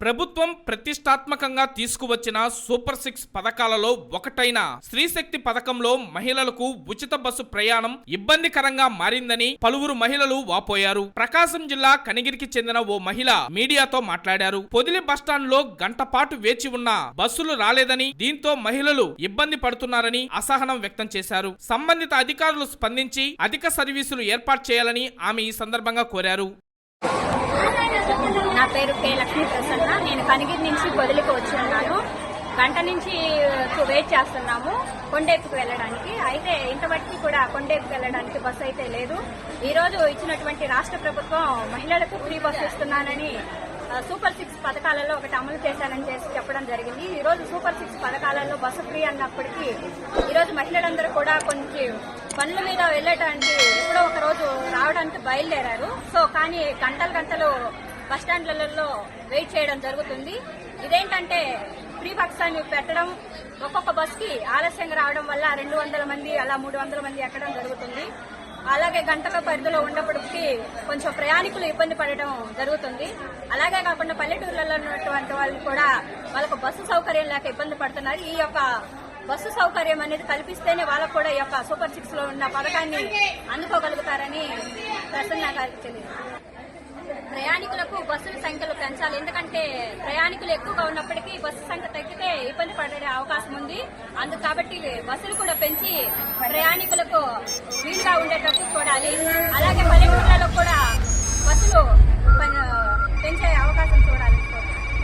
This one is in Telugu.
ప్రభుత్వం ప్రతిష్టాత్మకంగా తీసుకువచ్చిన సూపర్ సిక్స్ పథకాలలో ఒకటైన స్త్రీశక్తి పథకంలో మహిళలకు ఉచిత బస్సు ప్రయాణం ఇబ్బందికరంగా మారిందని పలువురు మహిళలు వాపోయారు. ప్రకాశం జిల్లా కనిగిరికి చెందిన ఓ మహిళ మీడియాతో మాట్లాడారు. పొదిలి బస్టాండ్లో గంట పాటు వేచి ఉన్న బస్సులు రాలేదని దీంతో మహిళలు ఇబ్బంది పడుతున్నారని అసహనం వ్యక్తం చేశారు. సంబంధిత అధికారులు స్పందించి అధిక సర్వీసులు ఏర్పాటు చేయాలని ఆమె ఈ సందర్భంగా కోరారు. నా పేరు కే లక్ష్మీ ప్రసన్న నేను కనిగిరి నుంచి పొదిలికి వచ్చి ఉన్నాను గంట నుంచి వెయిట్ చేస్తున్నాము కొండేపుకి వెళ్ళడానికి. అయితే ఇంతవరకు కూడా కొండేపుకి వెళ్ళడానికి బస్సు అయితే లేదు. ఈ రోజు ఇచ్చినటువంటి రాష్ట్ర ప్రభుత్వం మహిళలకు ఫ్రీ బస్సు ఇస్తున్నానని సూపర్ సిక్స్ పథకాలలో ఒకటి అమలు చేశానని చేసి చెప్పడం జరిగింది. ఈ రోజు సూపర్ సిక్స్ పథకాలలో బస్సు ఫ్రీ అన్నప్పటికీ ఈరోజు మహిళలందరూ కూడా కొంచెం పనుల మీద వెళ్ళటానికి ఎప్పుడో ఒక రోజు రావడానికి బయలుదేరారు. సో కానీ గంటలు గంటలు బస్ వెయిట్ చేయడం జరుగుతుంది. ఇదేంటంటే ఫ్రీ పక్షాన్ని పెట్టడం ఒక్కొక్క బస్కి ఆలస్యంగా రావడం వల్ల రెండు వందల మంది అలా మూడు వందల మంది ఎక్కడం జరుగుతుంది. అలాగే గంటల పరిధిలో ఉన్నప్పటికీ కొంచెం ప్రయాణికులు ఇబ్బంది పడడం జరుగుతుంది. అలాగే కాకుండా పల్లెటూర్లలో ఉన్నటువంటి వాళ్ళు కూడా వాళ్ళకు బస్సు సౌకర్యం లేక ఇబ్బంది పడుతున్నారు. ఈ యొక్క బస్సు సౌకర్యం అనేది కల్పిస్తేనే వాళ్ళకు కూడా ఈ యొక్క సూపర్ సిక్స్లో ఉన్న పథకాన్ని అందుకోగలుగుతారని ప్రసన్న గారికి తెలియదు సంఖ్యలు ఎందుకంటే ప్రయాణికులు ఎక్కువగా ఉన్నప్పటికీ బస్సు సంఖ్య తగ్గితే ఇబ్బంది పడే అవకాశం ఉంది. అందుకు కాబట్టి బస్సులు కూడా పెంచి ప్రయాణికులకు వీలుగా ఉండేటట్టు చూడాలి. అలాగే పల్లెటూర్లలో కూడా బస్సులు